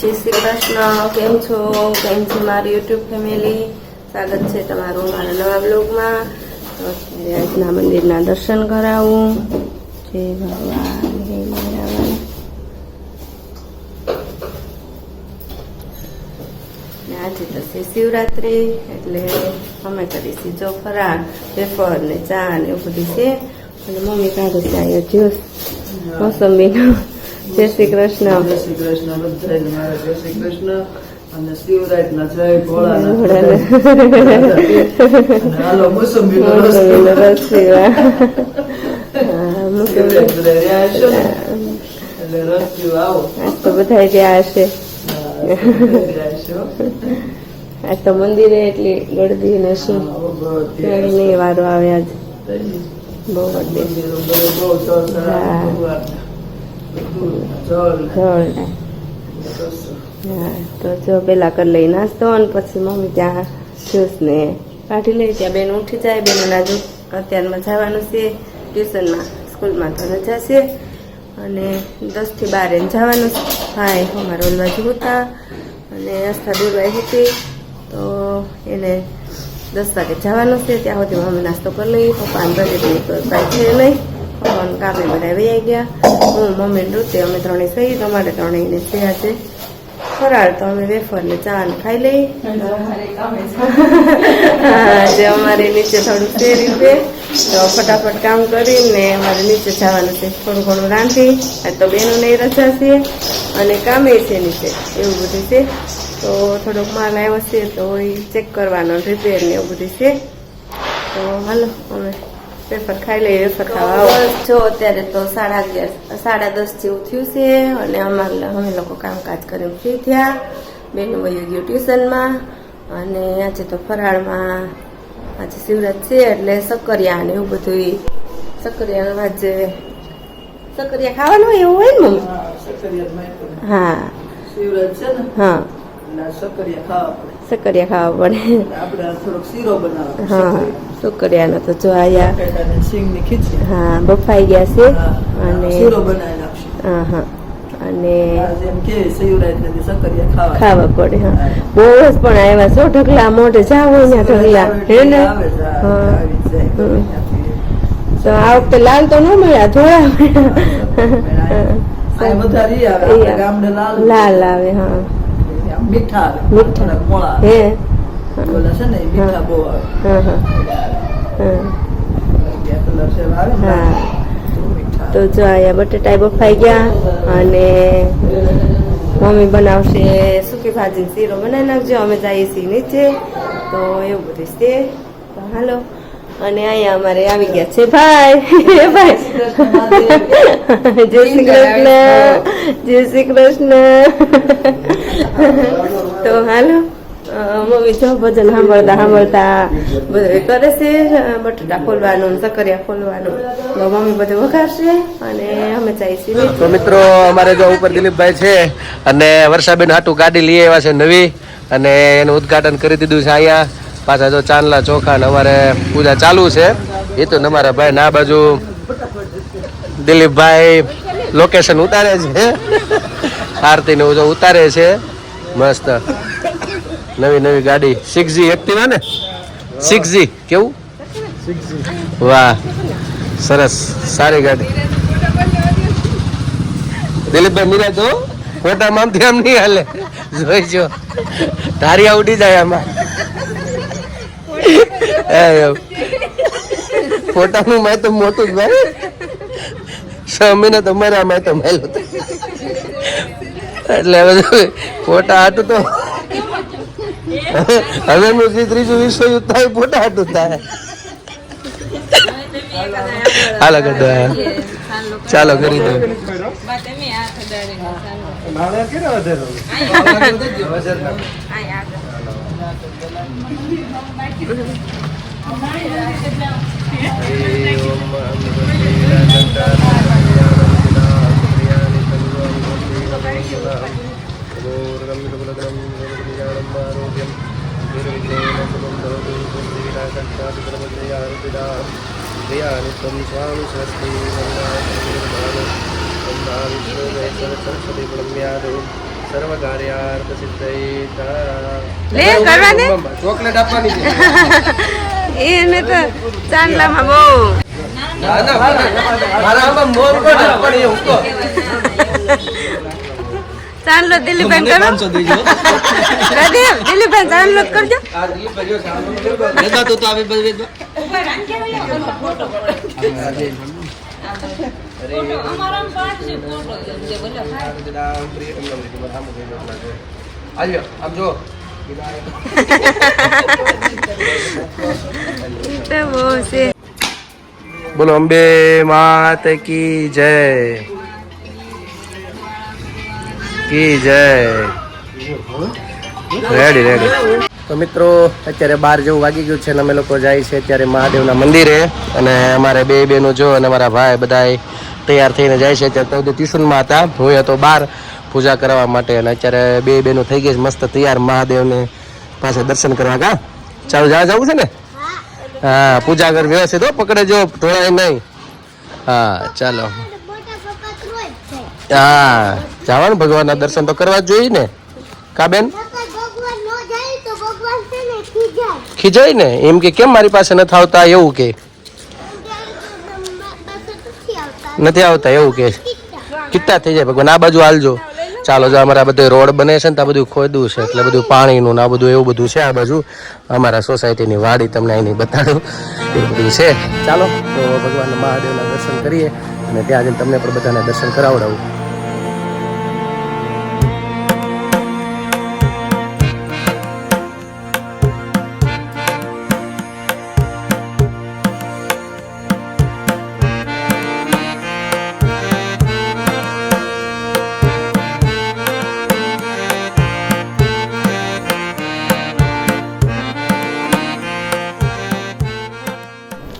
જય શ્રી કૃષ્ણ. કેમ છો? કેમ છે મારી યુટ્યુબ ફેમિલી? સ્વાગત છે તમારું મારા નવા બ્લોગમાં આજના મંદિરના દર્શન કરાવું. જય ભગવાન, જય મીરાબાઈ આજે છે શિવરાત્રી, એટલે અમે કરીશું જો ફરાળ, વેફર ને ચા ને એવું બધું છે. અને મમ્મી કાઢે છે જ્યુસ મોસંબીનો. જય શ્રી કૃષ્ણ. જય શ્રી કૃષ્ણ બધા મારા જય શ્રી કૃષ્ણ. અને શિવરાજના જય ભોળાનાથ. હાલો મોસંબી. રસ. આજ તો બધા ત્યાં હશે. મંદિરે એટલી ગળદી ને શું હા, બહુ ત્યાં નહીં વારો આવે આજ. બહુ ગળદી બહુ જળ હા. તો જો પેલા કરી લઈ નાસ્તો અને પછી મમ્મી ત્યાં જ્યુસ ને કાઢી લઈ ત્યાં બેન ઉઠી જાય, બેન નાજુ અત્યારમાં જવાનું છે ટ્યુશનમાં, સ્કૂલમાં તો રજા છે અને દસથી બાર એને જવાનું છે. ભાઈ અમારે ઓલ બાજુ હતા અને આસ્થા દૂરવાઈ હતી. તો એને દસ વાગે જવાનું છે. ત્યાં સુધી મમ્મી નાસ્તો કરી લઈ પપ્પા ને બધી તો છે કામે બધા વૈયા ગયા. હું મમ્મી નૃત્ય અમે ત્રણેય સહી તમારે ત્રણેય ને થયા છે. ફરાળ તો અમે વેફર ને ચા ને ખાઈ લઈ. હા, જે અમારે નીચે થોડું છે રીતે તો ફટાફટ કામ કરીને અમારે નીચે જવાનું છે થોડું ઘણું રાંધી. આજ તો બેનોને રજા છે અને કામે છે નીચે એવું બધું છે. તો થોડોક માલ આવ્યો છે તો એ ચેક કરવાનો રિપેર ને એવું બધું છે. તો હાલો અમે પેપર ખાઈ લઈએ જો અત્યારે તો સાડા અગિયાર સાડા દસ જેવું થયું છે અને અમારે અમે લોકો કામકાજ કરીને ફ્રી થયા. બેનું વયું ગયું ટ્યુશનમાં અને આજે તો ફરાળમાં આજે શિવરાત છે એટલે સક્કરિયા ને એવું બધું સક્કરિયા આજે સક્કરિયા ખાવાનું હોય એવું હોય ને મમ્મી? હા, શિવરાત હા. શિવરાજ છે ને? હા. એટલે સક્કરિયા ખાવા પડે. સક્કરિયા ખાવા પડે. આપણે થોડોક શીરો બનાવવાનો હા. સક્કરિયાનો તો જો આયા હા બફાઈ ગયા છે અને હા હા. અને ખાવા. પડે હા. બહુ જ પણ આવ્યા છો ઢગલા મોઢે જાવ ને ઢગલા હે ને. તો આ વખતે લાલ તો ન મળ્યા ધોળા આવે. ગામડે લાલ આવે હા. મીઠા મીઠા. હે. ઓલા છે ને મીઠા બહુ આવે હા હા. હા. બે કલર છે આવે ને હા. તો તો જો અહીંયા બટેટા બફાઈ ગયા અને મમ્મી બનાવશે સૂકી ભાજી શીરો. બનાવી નાખજો અમે જઈએ છીએ નીચે. તો એવું બધું છે. તો હાલો. અને અહીંયા અમારે આવી ગયા છે. ભાઈ. ભાઈ. જય શ્રી કૃષ્ણ. જય શ્રી કૃષ્ણ. તો હાલો. ભજન સાંભળતા સાંભળતા કરે છે બટાટા ખોલવાનું સકરિયા ખોલવાનું. મમ્મી બધું વઘારશે અને અમે જઈએ તો મિત્રો, અમારે જો ઉપર દિલીપભાઈ છે અને વર્ષાબેન હાટું ગાડી લઈ આવ્યા છે નવી અને એનું ઉદઘાટન કરી દીધું છે અહીંયા. પાછા જો ચાંદલા ચોખા ને અમારે પૂજા ચાલુ છે. એ તો અમારા ભાઈ ના બાજુ દિલીપભાઈ લોકેશન ઉતારે છે. આરતી ને ઉતારે છે. મસ્ત. નવી નવી ગાડી. સિક્સ જી એક્ટિવા ને? સિક્સ જી કેવું? વાહ. સરસ. સારી ગાડી. દિલીપભાઈ મીરા તો ફોટામાં આમથી આમ નહીં હાલે. જોઈજો તારી ઉડી જાય આમાં. ફોટાનું મેં તો મોટું જ ભાઈ. છ મહિના તો મારા મેં તો મેલું એટલે બધું ફોટા હાટું તો હવે એનું જે ત્રીજું વિશ્વ યુદ્ધ થાય ફોટા હાટું થાય હાલો ગઢા ચાલો કરી દો નિત્યમ સ્વામી સ્વસ્તિ સરસ્વતી સર્વકાર્યાર્થ સિદ્ધયે લે, કરવા દે. ચોકલેટ આપવાની છે એને તો ચાંદલામાં બહુ ના, ના, મારા આમાં મોમ કોણ આપવાની એવું તો ચાંદલો દિલીપભાઈ કરો. પ્રદીપ દિલીપભાઈ ચાંદલો કરજો. કરો. તો આવી બધી વેદા આમ જો બોલો અંબે માત કી જય. કી જય. રેડી રેડી તો મિત્રો, અત્યારે બાર જેવું વાગી ગયું છે અને અમે લોકો જાય છે અત્યારે મહાદેવના મંદિરે અને અમારે બે બેનો જો અને અમારા ભાઈ બધા તૈયાર થઈને જાય છે. અત્યારે તો ટ્યુશનમાં હતા. હું હતો બાર પૂજા કરવા માટે અને અત્યારે બે બેનો થઈ ગઈ છે. મસ્ત તૈયાર મહાદેવને પાસે દર્શન કરવા કા ચાલો, જા, જવું છે ને? હા, પૂજા કર વ્યવસ્થિત હો. પકડે જો ઢોળાય નહીં. હા, ચાલો. હા જવાનું ભગવાનના દર્શન તો કરવા જ જોઈએ ને. કા બેન? ખીજાય. ને? એમ કે કેમ મારી પાસે નથી આવતા? એવું કે. નથી આવતા એવું કે. કિટ્ટા થઈ જાય ભગવાન. આ બાજુ હાલજો. ચાલો જો અમારા બધું રોડ બને છે ને તો આ બધું ખોદવું છે. એટલે બધું પાણીનું ને આ બધું એવું બધું છે આ બાજુ. અમારા સોસાયટીની વાડી તમને અહીંની બતાડું. એ બધું છે. ચાલો તો ભગવાન મહાદેવના દર્શન કરીએ અને ત્યાં જઈને તમને પણ બધાને દર્શન કરાવડાવું.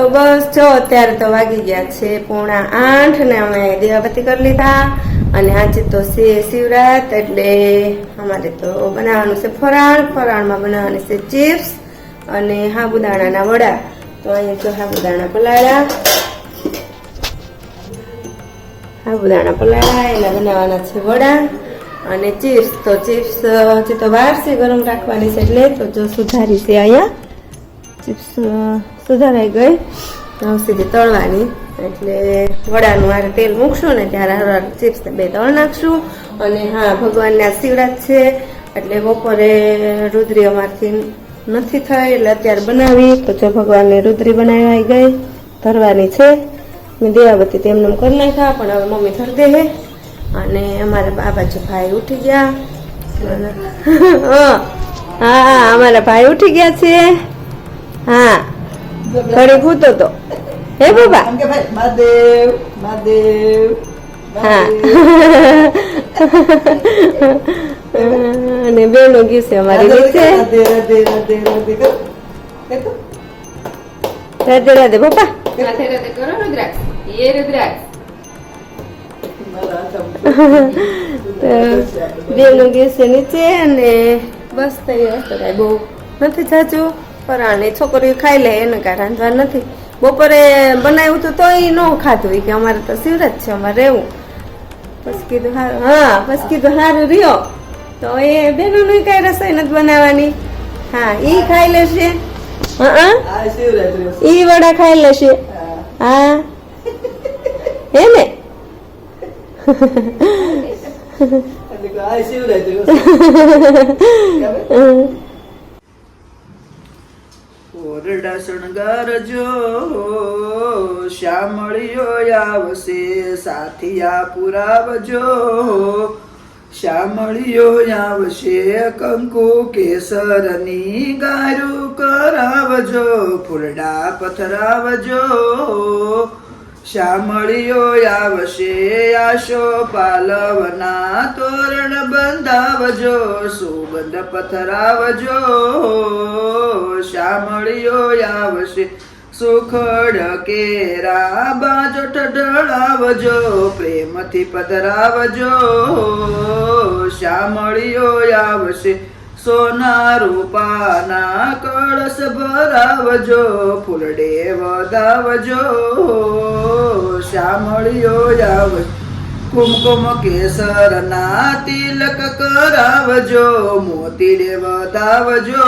તો બસ જો, અત્યારે તો વાગી ગયા છે પોણા આઠ ને અમે દેવાપતિ કરી લીધા. અને આજે તો છે શિવરાત, એટલે અમારે તો બનાવવાનું છે ફરાળ. ફરાળમાં બનાવવાની છે ચિપ્સ અને સાબુદાણાના વડા. તો અહીંયા જો સાબુદાણા પલાળ્યા. સાબુદાણા પલાળ્યા, એના બનાવવાના છે વડા અને ચિપ્સ. તો ચિપ્સ, હજી તો વાર છે ગરમ રાખવાની છે એટલે. તો જો સુધારી છે અહીંયા. ચિપ્સ અ, સુધારાઈ ગઈ. હવે સીધી તળવાની. એટલે વડાનું આ તેલ મૂકશું ને ત્યારે હરવાર ચિપ્સ બે તળ નાખશું. અને હા ભગવાનને આશીર્વાદ છે. એટલે બપોરે રુદ્રી અમારથી નથી થઈ એટલે અત્યારે બનાવી. તો જો ભગવાનને રુદ્રી બનાવી ગઈ. ધરવાની છે. મેં દેવાવતી તેમને કરી નાખ્યા પણ હવે મમ્મી ધર દે હે. અને અમારા બાબા બાજુ ભાઈ ઉઠી ગયા. હા હા અમારા ભાઈ ઉઠી ગયા છે. હા. ઘડી ભૂતો તો. હે બાબા? મહાદેવ મહાદેવ હા. અને બેનો ગયું છે અમારી નીચે રાધે રાધે રાધે રાધે રાધે કરો રુદ્રાક્ષ. એ રુદ્રાક્ષ. બેનો ગયું છે નીચે અને બસ થઈ ગયો તો કાંઈ બહુ નથી જાજુ પરાણે છોકરીઓ ખાઈ લે એને કાંઈ રાંધવા નથી. બપોરે બનાવ્યું હતું તોય ન ખાધું. કે અમારે તો સિવરત છે અમારે રહેવું. પછી કીધું સારું હા પછી કીધું સારું રહ્યો. તો એ બેનોનું કઈ રસોઈ નથી બનાવવાની. હા ઈ ખાઈ લેશે. હા. ઈ વડા ખાઈ લેશે. હા. હા. ને? શિવરાત્રી? ઓરડા શણગારજો શ્યામળીઓ આવશે, સાથિયા પુરાવજો. શ્યામળીઓ આવશે, કંકુ કેસરની ગારું કરાવજો, ફૂલડા પથરાવજો. શ્યામળીઓ આવશે, આશો પાલવના તોરણ બંધાવજો, સુગંધ પથરાવજો. શ્યામળિયો આવશે. સુખડ કેરા બાજો ઢળાવજો પ્રેમથી પધરાવજો. શ્યામળિયો આવશે? સોના રૂપાના કળશ ભરાવજો, ફૂલડે વધાવજો શ્યામળિયો આવશે? કુમકુમ કેસરના તિલક કરાવજો, મોતી દેવતાવજો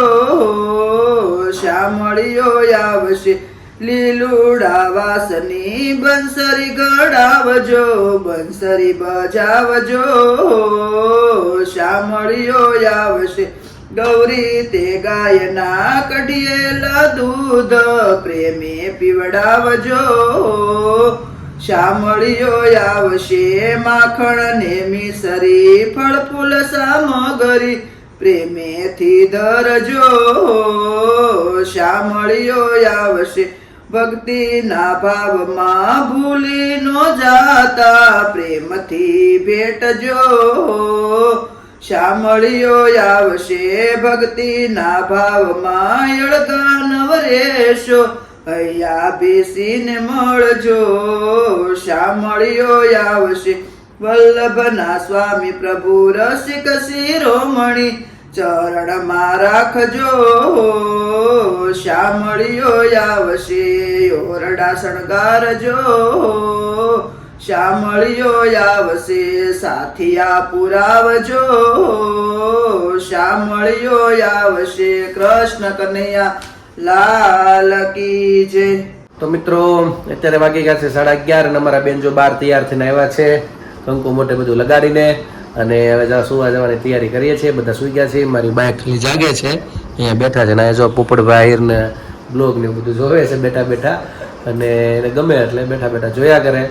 શ્યામળીઓ આવશે, લીલુડા વાસની બંસરી ગડાવજો બંસરી બજાવજો. શ્યામળીઓ આવશે, ગૌરી તે ગાયના કઢિયેલા દૂધ પ્રેમે પીવડાવજો. શામળિયો આવશે માખણ ને મિસરી ફળ ફૂલ સામગરી, પ્રેમેથી ધરજો. શામળીઓ આવશે, ભક્તિના ભાવમાં ભૂલી નો જાતા, પ્રેમથી ભેટજો. શામળીઓ આવશે, ભક્તિના ભાવમાં અળગાનવ રેશો અહીંયા બેસીને મળજો શામળિયો આવશે. વલ્લભના સ્વામી પ્રભુ રસિક શિરોમણી ચરણમાં રાખજો શામળિયો આવશે, ઓરડા શણગારજો. શામળિયો આવશે, સાથિયા પુરાવજો. શામળિયો આવશે, કૃષ્ણ કનૈયા લાલ કી જય. તો મિત્રો, અત્યારે વાગી ગયા છે સાડા અગિયાર અને અમારા બેન જો બાર તૈયાર થઈને આવ્યા છે, કંકુ મોટે બધું લગાડીને અને હવે જરા સુવા જવાની તૈયારી કરીએ છીએ, બધા સુઈ ગયા છે મારી બાઈક ખાલી જાગે છે, અહીંયા બેઠા છે ને જો પોપટભાઈ ને બ્લોગ ને બધું જોવે છે બેઠા બેઠા, અને એને ગમે એટલે બેઠા બેઠા જોયા કરે,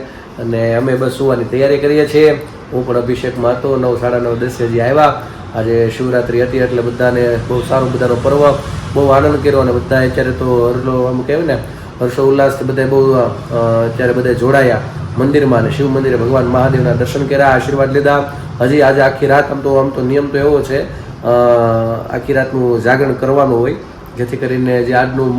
અને અમે બસ સુવાની તૈયારી કરીએ છીએ. હું પણ અભિષેકમાં હતો, નવ સાડા નવ દસે જે આવ્યા આજે શિવરાત્રી હતી એટલે બધાને બહુ સારું બધાનો પર્વ બહુ આનંદ કર્યો અને બધા અત્યારે તો હરલો આમ કહેવાય ને, હર્ષો ઉલ્લાસથી બધા બહુ અત્યારે બધા જોડાયા મંદિરમાં અને શિવ મંદિરે ભગવાન મહાદેવના દર્શન કર્યા, આશીર્વાદ લીધા. હજી આજે આખી રાત આમ તો આમ તો નિયમ તો એવો છે આખી રાતનું જાગરણ કરવાનું હોય, જેથી કરીને જે આજનું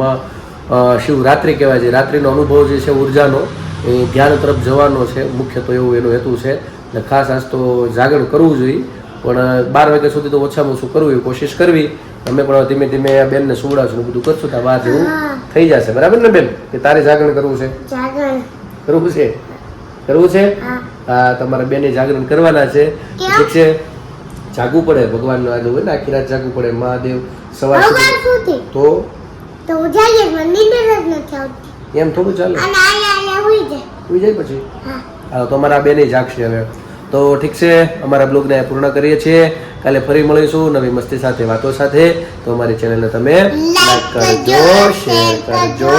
શિવરાત્રિ કહેવાય છે, રાત્રિનો અનુભવ જે છે ઉર્જાનો, એ ધ્યાન તરફ જવાનો છે, મુખ્ય તો એવું એનો હેતુ છે. એટલે ખાસ આજ તો જાગરણ કરવું જોઈએ. પણ બાર વાગ્યા સુધી તો ઓછામાં ઓછું કરવું એવી કોશિશ કરવી. અમે પણ ધીમે ધીમે આ બેનને સુવડાવશું બધું કરશું ત્યાં બહાર જેવું થઈ જશે. બરાબર ને બેન? કે તારે જાગરણ કરવું છે? કરવું છે? કરવું છે? હા. તમારા બેને જાગરણ કરવાના છે? ઠીક છે? જાગવું પડે ભગવાનનું આજે હોય ને આખી રાત જાગવું પડે. મહાદેવ સવાર ભગવાન સુધી. તો? તો હું જાગીએ જ નથી આવતી. એમ થોડું ચાલે? અને જાય. પછી? હા. હા તો અમારા બેને જાગશે હવે. તો ઠીક છે અમારા બ્લોગને પૂર્ણ કરીએ છીએ. કાલે ફરી મળીશું નવી મસ્તી સાથે વાતો સાથે. તો અમારી ચેનલને તમે લાઈક કરજો શેર કરજો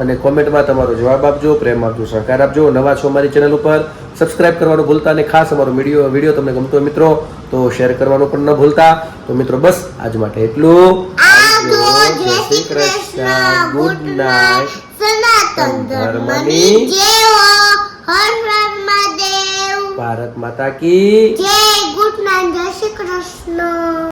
અને કોમેન્ટમાં તમારો જવાબ આપજો પ્રેમ આપજો સહકાર આપજો. નવા છો અમારી ચેનલ ઉપર સબસ્ક્રાઇબ કરવાનું ભૂલતા અને ખાસ અમારો વીડિયો વીડિયો તમને ગમતો હોય મિત્રો તો શેર કરવાનું પણ ન ભૂલતા. તો મિત્રો બસ આજ માટે એટલું. જય શ્રી કૃષ્ણ. ગુડ નાઇટ સનાતન ધર્મની હો હર હર મહાદેવ. ભારત માતા કી જય ગુડ નાઇટ જય શ્રી કૃષ્ણ.